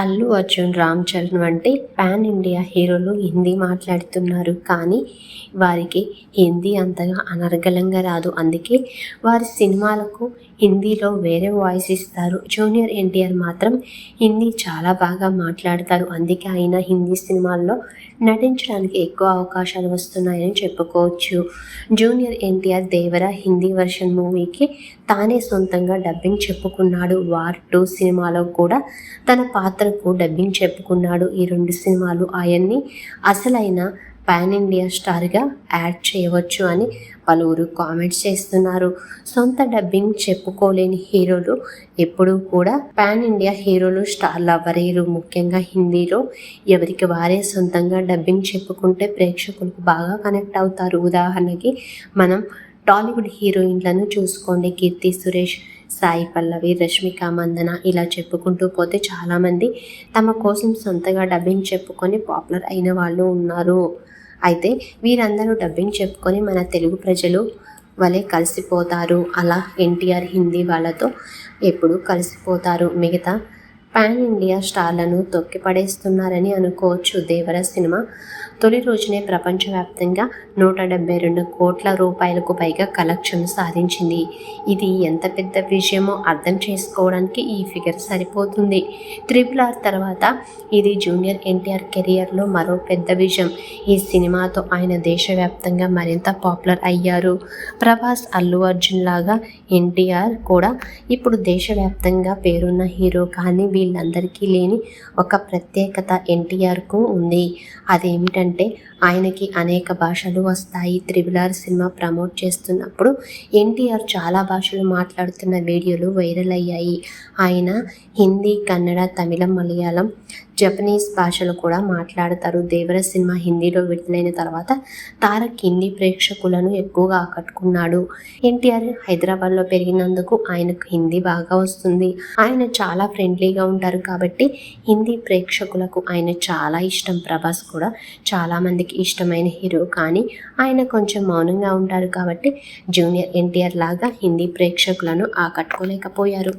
అల్లు అర్జున్ రామ్ చరణ్ వంటి pan India హీరోలు హిందీ మాట్లాడుతున్నారు. కానీ వారికి హిందీ అంతగా అనర్గళంగా రాదు. అందుకే వారి సినిమాలకు హిందీలో వేరే వాయిస్ ఇస్తారు. జూనియర్ ఎన్టీఆర్ మాత్రం హిందీ చాలా బాగా మాట్లాడతారు. అందుకే ఆయన హిందీ సినిమాల్లో నటించడానికి ఎక్కువ అవకాశాలు వస్తున్నాయని చెప్పుకోవచ్చు. Junior NTR Devara Hindi version మూవీకి తానే సొంతంగా డబ్బింగ్ చెప్పుకున్నాడు. వార్ టూ సినిమాలో కూడా తన పాత్రకు డబ్బింగ్ చెప్పుకున్నాడు. ఈ రెండు సినిమాలు ఆయన్ని అసలైన పాన్ ఇండియా స్టార్గా యాడ్ చేయవచ్చు అని పలువురు కామెంట్స్ చేస్తున్నారు. సొంత డబ్బింగ్ చెప్పుకోలేని హీరోలు ఎప్పుడూ కూడా పాన్ ఇండియా హీరోలు స్టార్లు అవ్వలేరు ముఖ్యంగా హిందీలో ఎవరికి వారే సొంతంగా డబ్బింగ్ చెప్పుకుంటే ప్రేక్షకులకు బాగా కనెక్ట్ అవుతారు. ఉదాహరణకి మనం టాలీవుడ్ హీరోయిన్లను చూసుకోండి. కీర్తి సురేష్ సాయి పల్లవి రష్మిక మందన ఇలా చెప్పుకుంటూ పోతే చాలామంది తమ కోసం సొంతగా డబ్బింగ్ చెప్పుకొని పాపులర్ అయిన వాళ్ళు ఉన్నారు. అయితే వీరందరూ డబ్బింగ్ చెప్పుకొని మన తెలుగు ప్రజలు వలె కలిసిపోతారు. అలా ఎన్టీఆర్ హిందీ వాళ్ళతో ఎప్పుడు కలిసిపోతారు. మిగతా పాన్ ఇండియా స్టార్లను తొక్కిపడేస్తున్నారని అనుకోవచ్చు దేవర సినిమా. తొలి రోజునే ప్రపంచవ్యాప్తంగా నూట డెబ్బై రెండు కోట్ల రూపాయలకు పైగా కలెక్షన్ సాధించింది. ఇది ఎంత పెద్ద విషయమో అర్థం చేసుకోవడానికి ఈ ఫిగర్ సరిపోతుంది. త్రిపుల్ ఆర్ తర్వాత ఇది జూనియర్ ఎన్టీఆర్ కెరియర్లో మరో పెద్ద విజయం. ఈ సినిమాతో ఆయన దేశవ్యాప్తంగా మరింత పాపులర్ అయ్యారు. ప్రభాస్ అల్లు అర్జున్ లాగా ఎన్టీఆర్ కూడా ఇప్పుడు దేశవ్యాప్తంగా పేరున్న హీరో కానీ వీళ్ళందరికీ లేని ఒక ప్రత్యేకత ఎన్టీఆర్కు ఉంది. అదేమిటంటే ఆయనకి అనేక భాషలు వస్తాయి. త్రిబులార్ సినిమా ప్రమోట్ చేస్తున్నప్పుడు ఎన్టీఆర్ చాలా భాషలు మాట్లాడుతున్న వీడియోలు వైరల్ అయ్యాయి. ఆయన హిందీ కన్నడ తమిళం మలయాళం జపనీస్ భాషలో కూడా మాట్లాడతారు. దేవర సినిమా హిందీలో విడుదలైన తర్వాత తారక్ హిందీ ప్రేక్షకులను ఎక్కువగా ఆకట్టుకున్నాడు. ఎన్టీఆర్ హైదరాబాద్లో పెరిగినందుకు ఆయనకు హిందీ బాగా వస్తుంది. ఆయన చాలా ఫ్రెండ్లీగా ఉంటారు కాబట్టి హిందీ ప్రేక్షకులకు ఆయన చాలా ఇష్టం. ప్రభాస్ కూడా చాలామందికి ఇష్టమైన హీరో కానీ ఆయన కొంచెం మౌనంగా ఉంటారు కాబట్టి జూనియర్ ఎన్టీఆర్ లాగా హిందీ ప్రేక్షకులను ఆకట్టుకోలేకపోయారు.